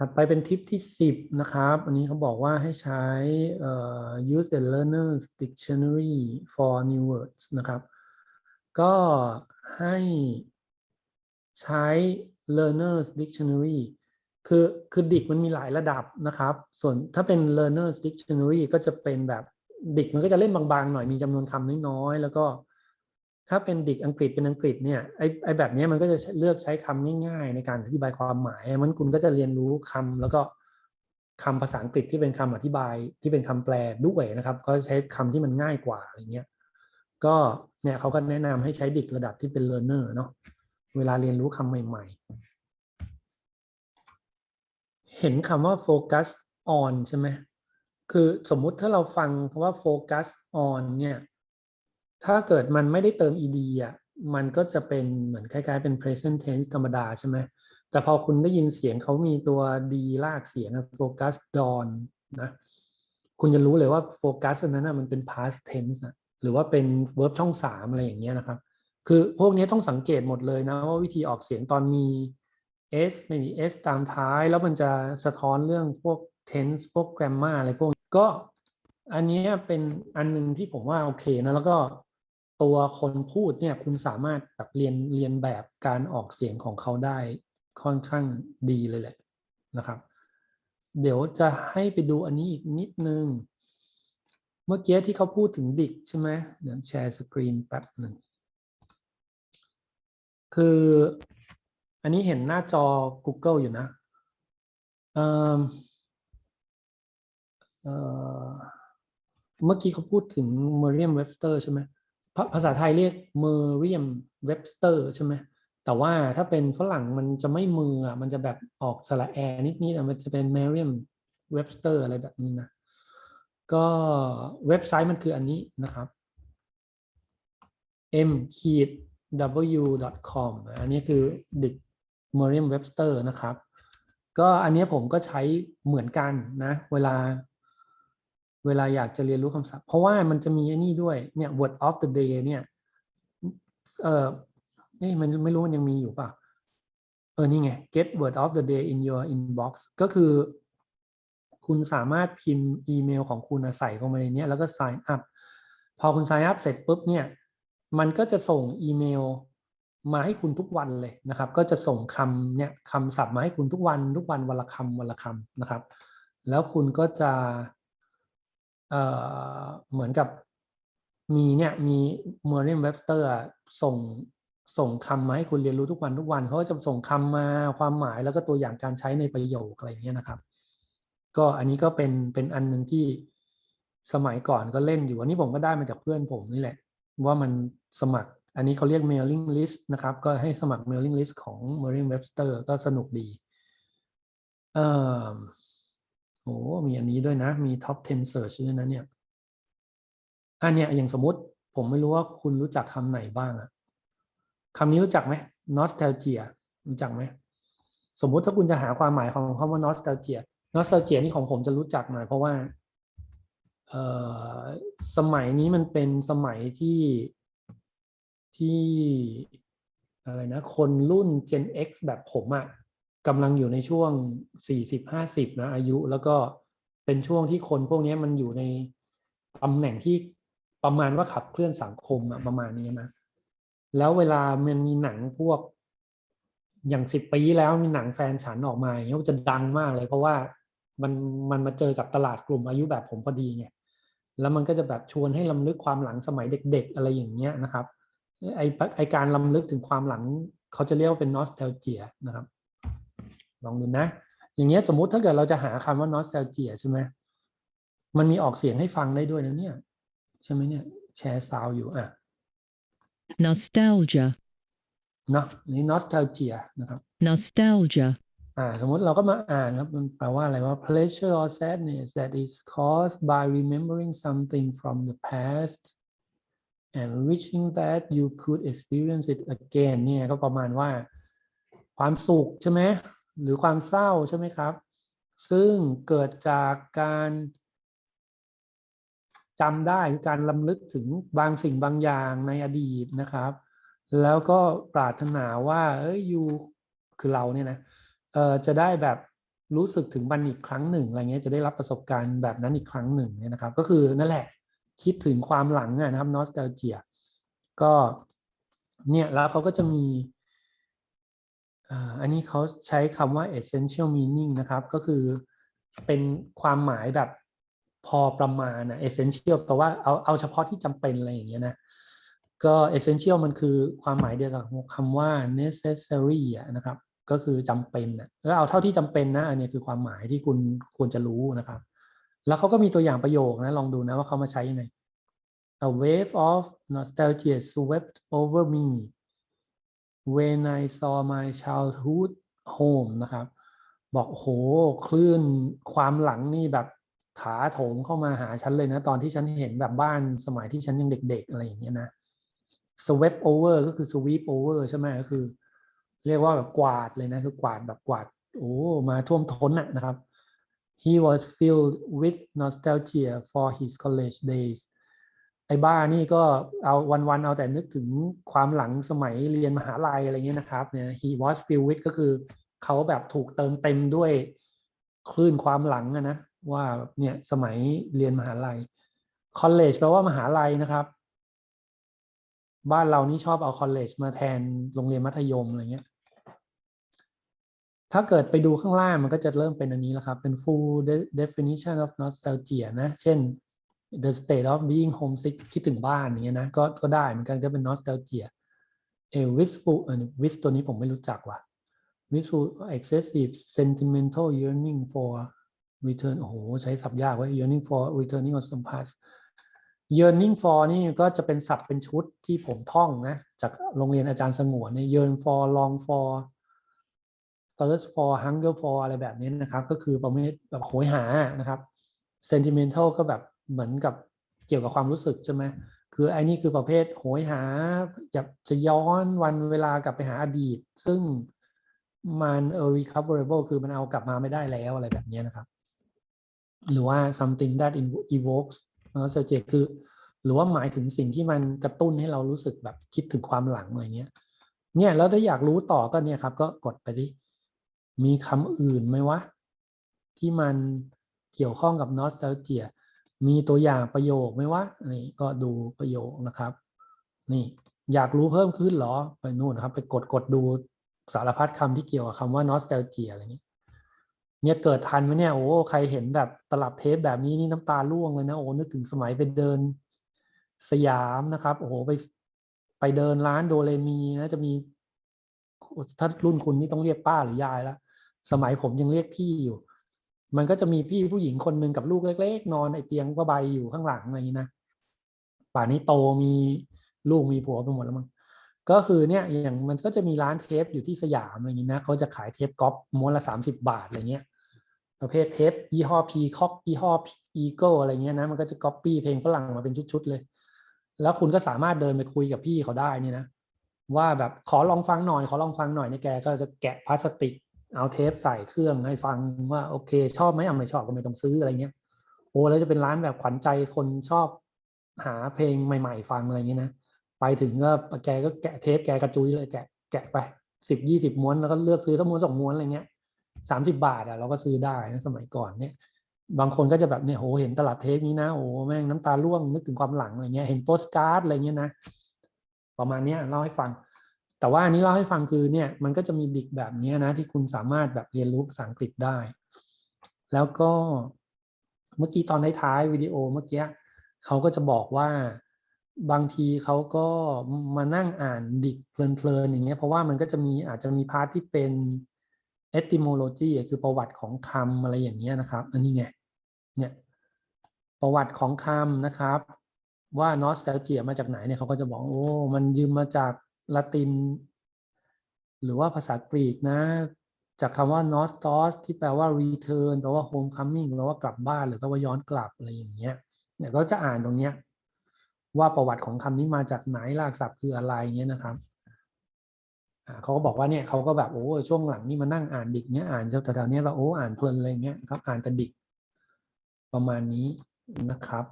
ถัดไปเป็นทิปที่ 10 นะครับ อันนี้เขาบอกว่าให้ใช้ use the learner's dictionary for new words นะครับ ก็ให้ใช้ learner's dictionary คือคือดิกมันมีหลายระดับนะครับ ส่วนถ้าเป็น learner's dictionary ก็จะเป็นแบบดิกมันก็จะเล่นบางๆ หน่อยมีจำนวนคำน้อยๆ แล้วก็ ถ้าเป็นดิกอังกฤษเป็นอังกฤษเนี่ยไอไอแบบนี้มันก็จะเลือกใช้คำง่าย ๆ ในการอธิบายความหมายมันคุณก็จะเรียนรู้คำแล้วก็คำภาษาอังกฤษที่เป็นคำอธิบายที่เป็นคำแปลด้วยนะครับก็ใช้คำที่มันง่ายกว่าอะไรเงี้ยก็เนี่ยเขาก็แนะนำให้ใช้ดิกระดับที่เป็น learner เนาะเวลาเรียนรู้คำใหม่ ๆ เห็นคำว่า focus on ใช่ไหมคือสมมุติถ้าเราฟังคำว่า focus on เนี่ย ถ้าเกิดมันไม่ได้เติม ed อะมันก็จะเป็นเหมือนคล้ายๆเป็น present tense ธรรมดาใช่ไหมแต่พอคุณได้ยินเสียงเขามีตัว d ลากเสียง focus on นะคุณจะรู้เลยว่า focus อันนั้นนะมันเป็น past tense อะหรือว่าเป็น verb ช่องสามอะไรอย่างเงี้ยนะครับคือพวกนี้ต้องสังเกตหมดเลยนะว่าวิธีออกเสียงตอนมี s ไม่มี s ตามท้าย แล้วมันจะสะท้อนเรื่องพวก tense พวก grammar อะไรพวกนี้ก็อันนี้เป็นอันหนึงที่ผมว่าโอเคนะแล้วก็ ตัวคนพูดเนี่ยคุณสามารถแบบเรียนเรียนแบบการออกเสียงของเขาได้ค่อนข้างดีเลยแหละนะครับ เดี๋ยวจะให้ไปดูอันนี้อีกนิดนึง เมื่อกี้ที่เขาพูดถึงดิกใช่ไหมเดี๋ยวแชร์สกรีนแป๊บหนึ่งคืออันนี้เห็นหน้าจอ Google อยู่นะเอิ่มเอ่อเมื่อกี้เขาพูดถึง Merriam Webster ใช่ไหม ภาษาไทยเรียก Merriam Webster ใช่ไหมแต่ว่าถ้าเป็นฝรั่งมันจะไม่มืออะมันจะแบบออกสระแอนิดๆอะมันจะเป็น Merriam Webster อะไรแบบนี้นะก็เว็บไซต์มันคืออันนี้นะครับ m w com อันนี้คือ Dick Merriam Webster นะครับ ก็อันนี้ผมก็ใช้เหมือนกันนะ เวลา เวลาอยากจะเรียนรู้คำศัพท์ เพราะว่ามันจะมีไอ้นี่ด้วยเนี่ย word of the day เนี่ย เออเอ้ยมันไม่รู้มันยังมีอยู่ป่ะ เออ นี่ไง get word of the day in your inbox ก็คือ คุณสามารถพิมพ์อีเมลของคุณใส่เข้ามาในนี้แล้วก็ sign up พอคุณ sign up เสร็จปุ๊บเนี่ย มันก็จะส่งอีเมลมาให้คุณทุกวันเลยนะครับ ก็จะส่งคำเนี่ยคำศัพท์มาให้คุณทุกวัน ทุกวันวันละคำวันละคำนะครับ แล้วคุณก็จะ เหมือนกับมีเนี่ยมี Merriam Webster อะส่งส่งคำมาให้คุณเรียนรู้ทุกวันทุกวันเขาจะส่งคำมาความหมายแล้วก็ตัวอย่างการใช้ในประโยคอะไรอย่างเงี้ยนะครับ ก็อันนี้ก็เป็นเป็นอันหนึ่งที่สมัยก่อนก็เล่นอยู่อันนี้ผมก็ได้มาจากเพื่อนผมนี่แหละ ว่ามันสมัคร อันนี้เขาเรียก mailing list นะครับ ก็ให้สมัคร mailing list ของ Merriam Webster ก็สนุกดี เอ่อ โหมีอันนี้ด้วยนะ มี top 10 search ด้วยนะเนี่ย อันเนี้ยอย่างสมมติผมไม่รู้ว่าคุณรู้จักคำไหนบ้างอะคำนี้รู้จักไหม nostalgia รู้จักไหม สมมุติถ้าคุณจะหาความหมายของคำว่า nostalgia nostalgia นี่ของผมจะรู้จักหน่อยเพราะว่าเอ่อสมัยนี้มันเป็นสมัยที่ที่อะไรนะ คนรุ่น Gen X แบบผมอะ กำลังอยู่ในช่วง 40-50 นะอายุ แล้วก็เป็นช่วงที่คนพวกนี้มันอยู่ในตำแหน่งที่ประมาณว่าขับเคลื่อนสังคมอะประมาณนี้นะ แล้วเวลามันมีหนังพวก อย่างสิบปีแล้วมีหนังแฟนฉันออกมาอย่างเงี้ยมันจะดังมากเลย เพราะว่ามันมันมาเจอกับตลาดกลุ่มอายุแบบผมพอดีไงแล้วมันก็จะแบบชวนให้ลำลึกความหลังสมัยเด็ก ๆ อะไรอย่างเงี้ยนะครับไอไอการลำลึกถึงความหลังเขาจะเรียกว่าเป็น nostalgia นะครับ ลองดูนะ อย่างเงี้ยสมมุติถ้าเกิดเราจะหาคำว่า nostalgia ใช่ไหมมันมีออกเสียงให้ฟังได้ด้วยนะเนี่ย ใช่ไหมเนี่ย แชร์ซาวอยู่อะ nostalgia, เนาะอันนี้ nostalgia นะครับ nostalgia, อ่าสมมติเราก็มาอ่านครับมันแปลว่าอะไรว่า pleasure or sadness that is caused by remembering something from the past and wishing that you could experience it again เนี่ยก็ประมาณว่า ความสุขใช่ไหม หรือความเศร้าใช่ไหมครับ ซึ่งเกิดจากการจำได้คือการลำลึกถึงบางสิ่งบางอย่างในอดีตนะครับ แล้วก็ปรารถนาว่า เอ้ยยูคือเราเนี่ยนะเอ่อจะได้แบบรู้สึกถึงมันอีกครั้งหนึ่งอะไรเงี้ยจะได้รับประสบการณ์แบบนั้นอีกครั้งหนึ่งเนี่ยนะครับ ก็คือนั่นแหละคิดถึงความหลังนะครับ nostalgia ก็เนี่ยแล้วเขาก็จะมี อันนี้เขาใช้คำว่า essential meaning นะครับ ก็คือเป็นความหมายแบบพอประมาณนะ essential แปลว่าเอาเอาเฉพาะที่จำเป็นอะไรอย่างเงี้ยนะ ก็ essential มันคือความหมายเดียวกับคำว่า necessary นะครับ ก็คือจำเป็นนะแล้วเอาเท่าที่จำเป็นนะ อันนี้คือความหมายที่คุณควรจะรู้นะครับ แล้วเขาก็มีตัวอย่างประโยคนะ ลองดูนะว่าเขามาใช้ยังไง A wave of nostalgia swept over me when I saw my childhood home นะครับ บอกโหคลื่นความหลังนี่แบบขาโถมเข้ามาหาฉันเลยนะ ตอนที่ฉันเห็นแบบบ้านสมัยที่ฉันยังเด็ก ๆ อะไรอย่างเงี้ยนะ sweep over ก็คือ sweep over ใช่ไหมก็คือ เรียกว่าแบบกวาดเลยนะคือกวาดแบบกวาดโอ้มาท่วมท้นอะนะครับ he was filled with nostalgia for his college days ไอ้บ้านี่ก็เอาวันๆเอาแต่นึกถึงความหลังสมัยเรียนมหาลัยอะไรเงี้ยนะครับเนี่ย he was filled with ก็คือเขาแบบถูกเติมเต็มด้วยคลื่นความหลังอะนะว่าเนี่ยสมัยเรียนมหาลัย college แปลว่ามหาลัยนะครับ บ้านเรานี่ชอบเอา college มาแทนโรงเรียนมัธยมอะไรเงี้ยถ้าเกิดไปดูข้างล่างมันก็จะเริ่มเป็นอันนี้แล้วครับ เป็น full de- definition of nostalgia นะ เช่น the state of being homesick คิดถึงบ้านอย่างเงี้ยนะก็ก็ได้เหมือนกันก็เป็น nostalgia a wistful เออ wish ตัวนี้ผมไม่รู้จักว่ะ wistful excessive sentimental yearning for return โอ้โห ใช้ศัพท์ยากไว้ย yearning for returning of some past yearning for นี่ก็จะเป็นศัพท์เป็นชุดที่ผมท่องนะ จากโรงเรียนอาจารย์สงวนเนี่ย yearn for long for thirst for hunger for อะไรแบบนี้นะครับ ก็คือประเภทแบบโหยหานะครับ sentimental ก็แบบ เหมือนกับเกี่ยวกับความรู้สึกใช่ไหมคือไอ้นี่คือประเภทโหยหาอยากจะย้อนวันเวลากลับไปหาอดีต ซึ่งมันเออ recoverable คือมันเอากลับมาไม่ได้แล้วอะไรแบบนี้นะครับ หรือว่า something that evokes nostalgia คือ หรือว่าหมายถึงสิ่งที่มันกระตุ้นให้เรารู้สึกแบบคิดถึงความหลังอะไรเงี้ย เนี่ยแล้วถ้าอยากรู้ต่อก็เนี่ยครับ ก็กดไปที่มีคำอื่นไหมวะ ที่มันเกี่ยวข้องกับ nostalgia มีตัวอย่างประโยคไหมวะนี่ก็ดูประโยคนะครับ นี่อยากรู้เพิ่มขึ้นเหรอไปนู่นนะครับ ไปกดกดดูสารพัดคำที่เกี่ยวกับคำว่า nostalgia อะไรเงี้เนี่ยเกิดทันไหมเนี่ยโอ้ใครเห็นแบบตลับเทปแบบนี้นี่น้ำตาร่วงเลยนะโอ้นึกถึงสมัยไปเดินสยามนะครับโอ้โหไปไปเดินร้านโดเรมีนะจะมีถ้ารุ่นคุณนี่ต้องเรียกป้าหรือยายล้วสมัยผมยังเรียกพี่อยู่ มันก็จะมีพี่ผู้หญิงคนหนึ่งกับลูกเล็ก ๆ นอนไอเตียงผ้าใบอยู่ข้างหลังอะไรอย่างนี้นะป่านนี้โตมีลูกมีผัวไปหมดแล้วมั้งก็คือเนี่ยอย่างมันก็จะมีร้านเทปอยู่ที่สยามอะไรอย่างนี้นะเขาจะขายเทปก๊อปม้วนละสามสิบบาทอะไรเงี้ยประเภทเทปยี่ห้อพีคอกยี่ห้ออีเกิลอะไรเงี้ยนะมันก็จะก๊อปปี้เพลงฝรั่งมาเป็นชุดๆเลย แล้วคุณก็สามารถเดินไปคุยกับพี่เขาได้นี่นะว่าแบบขอลองฟังหน่อยขอลองฟังหน่อยในแกก็จะแกะพลาสติก เอาเทปใส่เครื่องให้ฟังว่าโอเค ชอบไหมอะไม่ชอบก็ไม่ต้องซื้ออะไรเงี้ยโอ้แล้วจะเป็นร้านแบบขวัญใจคนชอบหาเพลงใหม่ ๆ ฟังอะไรเงี้ยนะไปถึงก็แกก็แกะเทปแกกระจุยเลยแกะแกะไปสิบยี่สิบม้วนแล้วก็เลือกซื้อทั้งม้วนสองม้วนอะไรเงี้ยสามสิบาทอะเราก็ซื้อได้นะสมัยก่อนเนี่ย บางคนก็จะแบบเนี่ยโหเห็นตลับเทปนี้นะโอ้แม่งน้ำตาร่วงนึกถึงความหลังอะไรเงี้ยเห็นโปสการ์ดอะไรเงี้ยนะประมาณเนี้ยเล่าให้ฟัง แต่ว่าอันนี้เล่าให้ฟังคือเนี่ยมันก็จะมีดิกแบบนี้นะ ที่คุณสามารถแบบเรียนรู้ภาษาอังกฤษได้ แล้วก็เมื่อกี้ตอนท้ายๆวิดีโอเมื่อกี้เขาก็จะบอกว่าบางทีเขาก็มานั่งอ่านดิกเพลินๆอย่างเงี้ยเพราะว่ามันก็จะมีอาจจะมีพาร์ทที่เป็น etymology คือประวัติของคำอะไรอย่างเงี้ยนะครับ อันนี้ไงเนี่ยประวัติของคำนะครับ ว่า nostalgia มาจากไหนเนี่ยเขาก็จะบอกโอ้ มันยืมมาจาก ละติน หรือว่าภาษากรีกนะ จากคำว่า nostos ที่แปลว่า return แปลว่า homecoming แปลว่ากลับบ้านหรือแปลว่าย้อนกลับอะไรอย่างเงี้ยเนี่ยก็จะอ่านตรงเนี้ยว่าประวัติของคำนี้มาจากไหนรากศัพท์คืออะไรเงี้ยนะครับเขาก็บอกว่าเนี่ยเขาก็แบบโอ้ช่วงหลังนี่มานั่งอ่านดิกเนี้ยอ่านแถวๆเนี้ยแบบโอ้อ่านเพลินเลยเงี้ยครับอ่านแต่ดิกประมาณนี้นะครับ